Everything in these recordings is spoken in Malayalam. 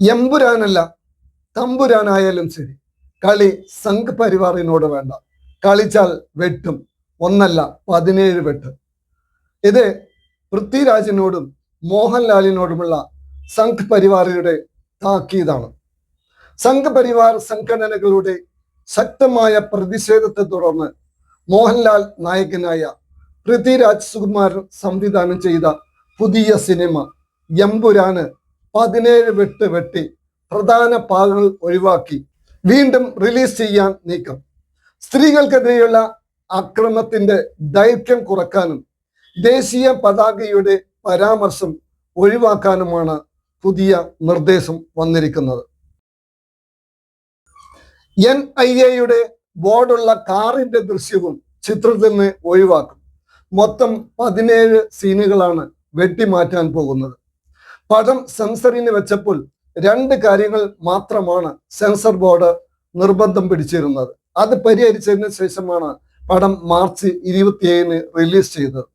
എമ്പുരാനല്ല തമ്പുരാനായാലും ശരി. കളി സംഘ് പരിവാറിനോട് വേണ്ട. കളിച്ചാൽ വെട്ടും. ഒന്നല്ല പതിനേഴ് വെട്ട്. ഇത് പൃഥ്വിരാജിനോടും മോഹൻലാലിനോടുമുള്ള സംഘ് പരിവാറിയുടെ താക്കീതാണ്. സംഘ് പരിവാർ സംഘടനകളുടെ ശക്തമായ പ്രതിഷേധത്തെ തുടർന്ന് മോഹൻലാൽ നായകനായ പൃഥ്വിരാജ് സുകുമാരൻ സംവിധാനം ചെയ്ത പുതിയ സിനിമ എമ്പുരാന് പതിനേഴ് വെട്ട് വെട്ടി പ്രധാന ഭാഗങ്ങൾ ഒഴിവാക്കി. വീണ്ടും റിലീസ് ചെയ്യാൻ നീക്കം. സ്ത്രീകൾക്കെതിരെയുള്ള അക്രമത്തിന്റെ ദൈർഘ്യം കുറക്കാനും ദേശീയ പതാകയുടെ പരാമർശം ഒഴിവാക്കാനുമാണ് പുതിയ നിർദ്ദേശം വന്നിരിക്കുന്നത്. എൻ ഐ എയുടെ ബോർഡുള്ള കാറിന്റെ ദൃശ്യവും ചിത്രത്തിൽ നിന്ന് ഒഴിവാക്കും. മൊത്തം പതിനേഴ് സീനുകളാണ് വെട്ടിമാറ്റാൻ പോകുന്നത്. പടം സെൻസറിന് വെച്ചപ്പോൾ രണ്ട് കാര്യങ്ങൾ മാത്രമാണ് സെൻസർ ബോർഡ് നിർബന്ധം പിടിച്ചിരുന്നത്. അത് പരിഹരിച്ചതിന് ശേഷമാണ് പടം മാർച്ച് ഇരുപത്തിയേഴിന് റിലീസ് ചെയ്തത്.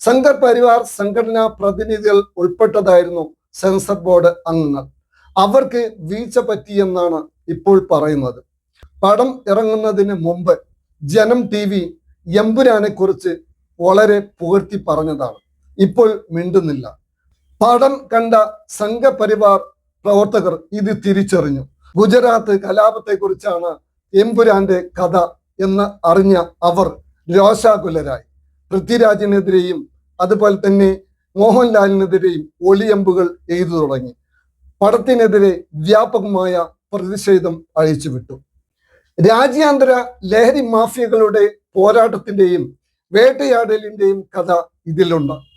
സംഘർ പരിവാർ സംഘടനാ പ്രതിനിധികൾ ഉൾപ്പെട്ടതായിരുന്നു സെൻസർ ബോർഡ് അംഗങ്ങൾ. അവർക്ക് വീഴ്ച പറ്റിയെന്നാണ് ഇപ്പോൾ പറയുന്നത്. പടം ഇറങ്ങുന്നതിന് മുമ്പ് ജനം ടി വി എമ്പുരാനെ കുറിച്ച് വളരെ പുകഴ്ത്തി പറഞ്ഞതാണ്. ഇപ്പോൾ മിണ്ടുന്നില്ല. പടം കണ്ട സംഘപരിവാർ പ്രവർത്തകർ ഇത് തിരിച്ചറിഞ്ഞു. ഗുജറാത്ത് കലാപത്തെക്കുറിച്ചാണ് എംപുരാന്റെ കഥ എന്ന് അറിഞ്ഞ അവർ രോഷാകുലരായി. പൃഥ്വിരാജിനെതിരെയും അതുപോലെ തന്നെ മോഹൻലാലിനെതിരെയും ഒളിയമ്പുകൾ എഴുതു തുടങ്ങി. പടത്തിനെതിരെ വ്യാപകമായ പ്രതിഷേധം അഴിച്ചുവിട്ടു. രാജ്യാന്തര ലഹരി മാഫിയകളുടെ പോരാട്ടത്തിന്റെയും വേട്ടയാടലിന്റെയും കഥ ഇതിലുണ്ട്.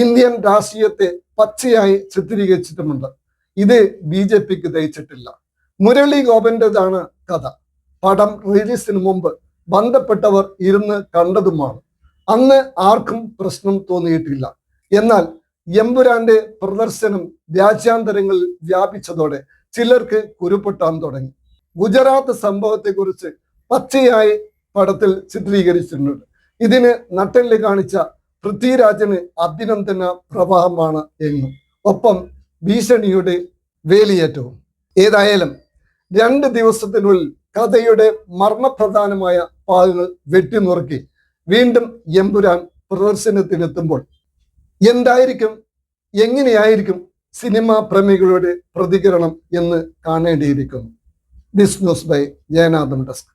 ഇന്ത്യൻ രാഷ്ട്രീയത്തെ പച്ചയായി ചിത്രീകരിച്ചിട്ടുമുണ്ട്. ഇത് ബി ജെ പിക്ക് ദയിച്ചിട്ടില്ല മുരളി ഗോപന്റേതാണ് കഥ. പടം റിലീസിന് മുമ്പ് ബന്ധപ്പെട്ടവർ ഇരുന്ന് കണ്ടതുമാണ്. അന്ന് ആർക്കും പ്രശ്നം തോന്നിയിട്ടില്ല. എന്നാൽ എമ്പുരാന്റെ പ്രദർശനം രാജ്യാന്തരങ്ങളിൽ വ്യാപിച്ചതോടെ ചിലർക്ക് കുരുപ്പൊട്ടാൻ തുടങ്ങി. ഗുജറാത്ത് സംഭവത്തെക്കുറിച്ച് പച്ചയായി പടത്തിൽ ചിത്രീകരിച്ചിട്ടുണ്ട്. ഇതിന് നട്ടെല്ല് കാണിച്ച പൃഥ്വിരാജന് അഭിനന്ദന പ്രവാഹമാണ് എന്നും. ഒപ്പം ഭീഷണിയുടെ വേലിയേറ്റവും. ഏതായാലും രണ്ട് ദിവസത്തിനുള്ളിൽ കഥയുടെ മർമ്മപ്രധാനമായ ഭാഗങ്ങൾ വെട്ടിനുറുക്കി വീണ്ടും എമ്പുരാൻ പ്രദർശനത്തിനെത്തുമ്പോൾ എന്തായിരിക്കും എങ്ങനെയായിരിക്കും സിനിമാ പ്രേമികളുടെ പ്രതികരണം എന്ന് കാണേണ്ടിയിരിക്കുന്നു. ദിസ് ന്യൂസ് ബൈ ജയനാഥം ഡെസ്ക്.